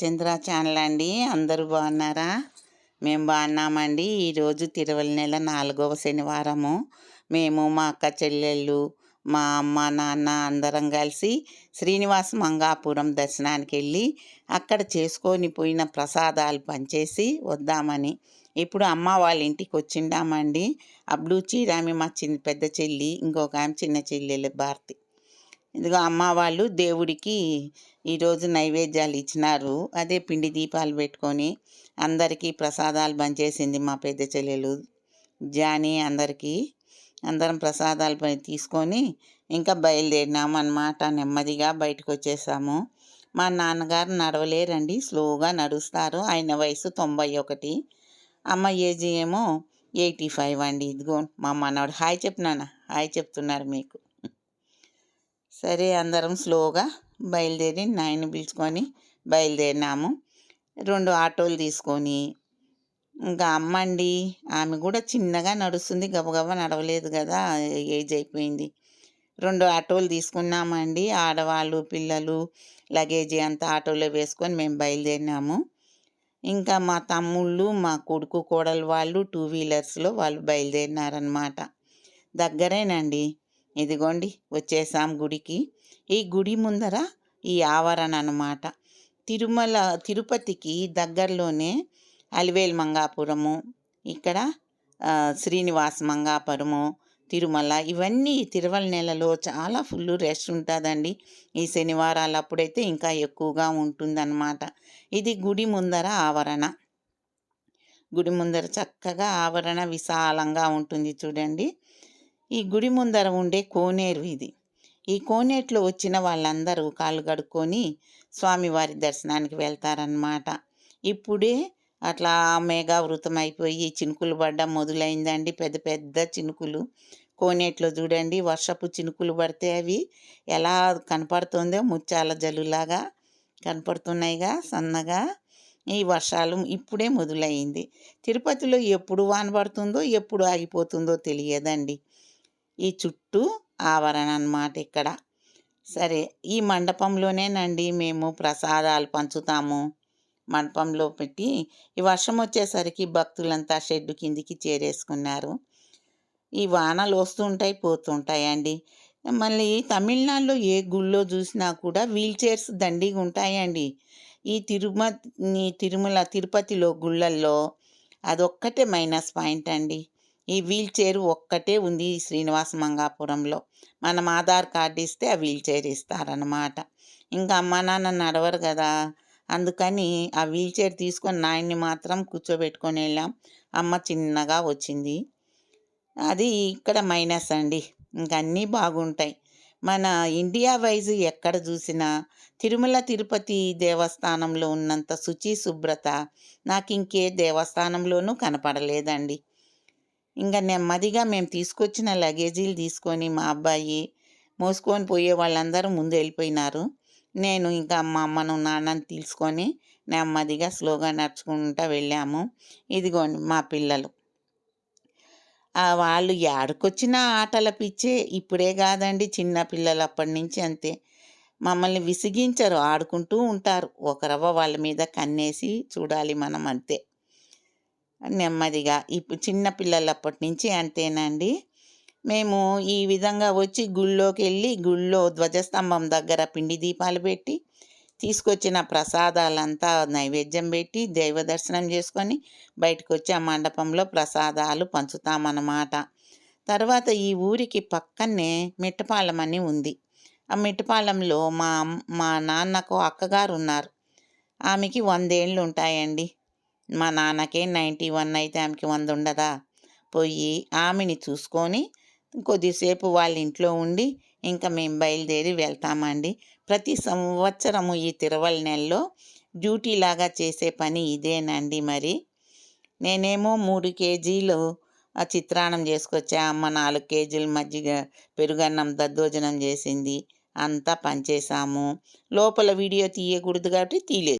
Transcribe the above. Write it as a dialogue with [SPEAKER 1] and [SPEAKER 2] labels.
[SPEAKER 1] చంద్ర channel అండి. అందరూ బాగున్నారా? మేము బాగున్నామండి. ఈరోజు తిరువల నెల నాలుగవ శనివారము. మేము మా అక్క చెల్లెళ్ళు మా అమ్మ నాన్న అందరం కలిసి శ్రీనివాస మంగాపురం దర్శనానికి వెళ్ళి అక్కడ చేసుకొని పోయిన ప్రసాదాలు పంచేసి వద్దామని. ఇప్పుడు అమ్మ వాళ్ళ ఇంటికి వచ్చిండామండి. అబ్లూ చీరామి మా చిన్న పెద్ద చెల్లి ఇంకొక ఆమె చిన్న చెల్లెలు భారతి. ఇదిగో అమ్మ వాళ్ళు దేవుడికి ఈరోజు నైవేద్యాలు ఇచ్చినారు. అదే పిండి దీపాలు పెట్టుకొని అందరికీ ప్రసాదాలు పనిచేసింది మా పెద్ద చెల్లెలు జాని అందరికీ. అందరం ప్రసాదాలు పని తీసుకొని ఇంకా బయలుదేరినాము అన్నమాట. నెమ్మదిగా బయటకు వచ్చేసాము. మా నాన్నగారు నడవలేరండి స్లోగా నడుస్తారు. ఆయన వయసు తొంభై ఒకటి. అమ్మ ఏజీ ఏమో ఎయిటీ ఫైవ్ అండి. ఇదిగో మా మనవాడు. హాయ్ చెప్పినానా హాయ్ చెప్తున్నారు మీకు. సరే అందరం స్లోగా బయలుదేరి నాయన పిలుచుకొని బయలుదేరినాము. రెండు ఆటోలు తీసుకొని ఇంకా అమ్మండి ఆమె కూడా చిన్నగా నడుస్తుంది గబగబా నడవలేదు కదా ఏజ్ అయిపోయింది. రెండు ఆటోలు తీసుకున్నామండి ఆడవాళ్ళు పిల్లలు లగేజీ అంతా ఆటోలో వేసుకొని మేము బయలుదేరినాము. ఇంకా మా తమ్ముళ్ళు మా కొడుకు కోడలు వాళ్ళు టూ వీలర్స్లో వాళ్ళు బయలుదేరినారనమాట దగ్గరేనండి. ఇదిగోండి వచ్చేసాం గుడికి. ఈ గుడి ముందర ఈ ఆవరణ అనమాట తిరుమల తిరుపతికి దగ్గరలోనే అలివేలు మంగాపురము ఇక్కడ శ్రీనివాస్ మంగాపురము తిరుమల ఇవన్నీ తిరువల నెలలో చాలా ఫుల్ రెస్ట్ ఉంటుందండి. ఈ శనివారాలు అప్పుడైతే ఇంకా ఎక్కువగా ఉంటుందన్నమాట. ఇది గుడి ముందర ఆవరణ. గుడి ముందర చక్కగా ఆవరణ విశాలంగా ఉంటుంది చూడండి. ఈ గుడి ముందర ఉండే కోనేరు ఇది. ఈ కోనేట్లో వచ్చిన వాళ్ళందరూ కాళ్ళు కడుక్కొని స్వామివారి దర్శనానికి వెళ్తారనమాట ఇప్పుడే అట్లా మేఘావృతం అయిపోయి చినుకులు పడ్డం మొదలైందండి. పెద్ద పెద్ద చినుకులు. కోనేట్లో చూడండి వర్షపు చినుకులు పడితే అవి ఎలా కనపడుతుందో ముచ్చాల జల్లులాగా కనపడుతున్నాయిగా సన్నగా ఈ వర్షాలు ఇప్పుడే మొదలైంది. తిరుపతిలో ఎప్పుడు వాన పడుతుందో ఎప్పుడు ఆగిపోతుందో తెలియదండి. ఈ చుట్టూ ఆవరణ అన్నమాట ఇక్కడ. సరే ఈ మండపంలోనేనండి మేము ప్రసాదాలు పంచుతాము. మండపంలో పెట్టి ఈ వర్షం వచ్చేసరికి భక్తులంతా షెడ్డు కిందికి చేరేసుకున్నారు. ఈ వానలు వస్తుంటాయి పోతుంటాయండి. మళ్ళీ తమిళనాడులో ఏ గుళ్ళో చూసినా కూడా వీల్ చైర్స్ దండిగా ఉంటాయండి. ఈ తిరుమ తిరుమల తిరుపతిలో గుళ్ళల్లో అదొక్కటే మైనస్ పాయింట్ అండి. ఈ వీల్ చైర్ ఒక్కటే ఉంది శ్రీనివాస మంగాపురంలో. మనం ఆధార్ కార్డు ఇస్తే ఆ వీల్ చైర్ ఇస్తారనమాట ఇంకా అమ్మ నాన్న నడవరు కదా. అందుకని ఆ వీల్ చైర్ తీసుకొని నాయన్ని మాత్రం కూర్చోబెట్టుకొని వెళ్ళాం. అమ్మ చిన్నగా వచ్చింది. అది ఇక్కడ మైనస్ అండి. ఇంకా అన్నీ బాగుంటాయి. మన ఇండియా వైజ్ ఎక్కడ చూసినా తిరుమల తిరుపతి దేవస్థానంలో ఉన్నంత శుచి శుభ్రత నాకు ఇంకే దేవస్థానంలోనూ కనపడలేదండి. ఇంకా నెమ్మదిగా మేము తీసుకొచ్చిన లగేజీలు తీసుకొని మా అబ్బాయి మోసుకొని పోయే వాళ్ళందరూ ముందు వెళ్ళిపోయినారు. నేను ఇంకా మా అమ్మను నాన్నని తీసుకొని నెమ్మదిగా స్లోగా నడుచుకుంటూ వెళ్ళాము. ఇదిగోండి మా పిల్లలు. వాళ్ళు ఏడకొచ్చిన ఆటల పిచ్చే ఇప్పుడే కాదండి చిన్న పిల్లలు అప్పటి నుంచి అంతే. మమ్మల్ని విసిగించరు ఆడుకుంటూ ఉంటారు. ఒకరవ్వ వాళ్ళ మీద కన్నేసి చూడాలి మనం అంతే. నెమ్మదిగా. ఇప్పుడు చిన్న పిల్లలప్పటి నుంచి అంతేనండి. మేము ఈ విధంగా వచ్చి గుళ్ళోకి వెళ్ళి గుళ్ళో ధ్వజస్తంభం దగ్గర పిండి దీపాలు పెట్టి తీసుకొచ్చిన ప్రసాదాలంతా నైవేద్యం పెట్టి దైవ దర్శనం చేసుకొని బయటకు వచ్చి ఆ మండపంలో ప్రసాదాలు పంచుతామన్నమాట. తర్వాత ఈ ఊరికి పక్కనే మిట్టపాలెం అని ఉంది. ఆ మిట్టపాలెంలో మా మా నాన్నకు అక్కగారు ఉన్నారు ఆమెకి వందేళ్ళు ఉంటాయండి మా నాన్నకే నైంటీ వన్ అయితే ఆమెకి వంద ఉండదా? పోయి ఆమెని చూసుకొని కొద్దిసేపు వాళ్ళ ఇంట్లో ఉండి ఇంకా మేము బయలుదేరి వెళ్తామండి. ప్రతి సంవత్సరము ఈ తిరువల నెలలో డ్యూటీ లాగా చేసే పని ఇదేనండి మరి. నేనేమో మూడు కేజీలు చిత్రాన్నం చేసుకొచ్చా అమ్మ నాలుగు కేజీల మజ్జిగ పెరుగన్నం దద్దోజనం చేసింది అంతా పనిచేసాము లోపల వీడియో తీయకూడదు కాబట్టి తీయలేదు.